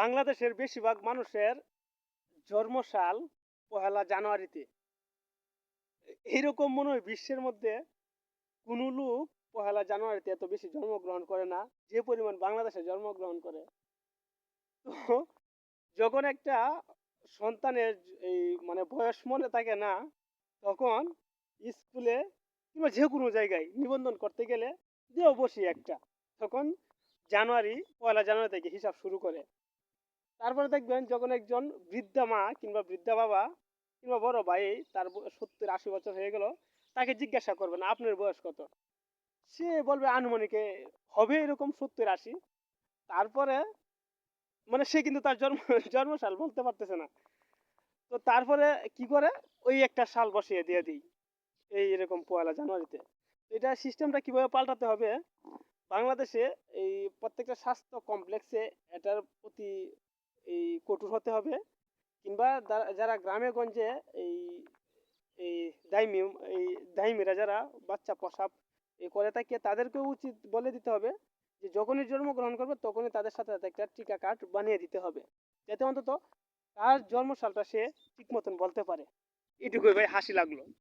বাংলাদেশের বেশিরভাগ মানুষের জন্মসাল পহেলা জানুয়ারিতে। এইরকম মনে হয় বিশ্বের মধ্যে কোনো লোক পহেলা জানুয়ারিতে এত বেশি জন্মগ্রহণ করে না, যে পরিমাণ বাংলাদেশে জন্মগ্রহণ করে। তো যখন একটা সন্তানের এই মানে বয়স মনে থাকে না, তখন স্কুলে কিংবা যে কোনো জায়গায় নিবন্ধন করতে গেলে দিয়েও বসি একটা। তখন জানুয়ারি, পয়লা জানুয়ারি থেকে হিসাব শুরু করে। তারপরে দেখবেন যখন একজন বৃদ্ধা মা কিংবা বৃদ্ধা বাবা কিংবা বড় ভাই তার সত্তর আশি বছর হয়ে গেল, তাকে জিজ্ঞাসা করবেন, আপনার বয়স কত? সে বলবে, আনুমানিক হবে এরকম সত্তর আশি। তারপরে মানে সে কিন্তু তার জন্ম, জন্মসাল বলতে পারতেছে না। তো তারপরে কি করে? ওই একটা সাল বসিয়ে দিয়ে দিই, এই এরকম পয়লা জানুয়ারিতে। এটা সিস্টেমটা কীভাবে পাল্টাতে হবে? বাংলাদেশে এই প্রত্যেকটা স্বাস্থ্য কমপ্লেক্সে এটার প্রতি কঠোর হতে হবে। কিংবা যারা- গ্রামে গঞ্জে এই এই দাইমি, এই দাইমিরা যারা বাচ্চা প্রসাব এ করে থাকে, তাদেরকেও উচিত বলে দিতে হবে যে যখনই জন্মগ্রহণ করবে, তখনই তাদের সাথে সাথে একটা টিকা কার্ড বানিয়ে দিতে হবে। যাতে অন্তত তার জন্মসালটা সে ঠিক মতন বলতে পারে। এটুকুই ভাই, হাসি লাগল।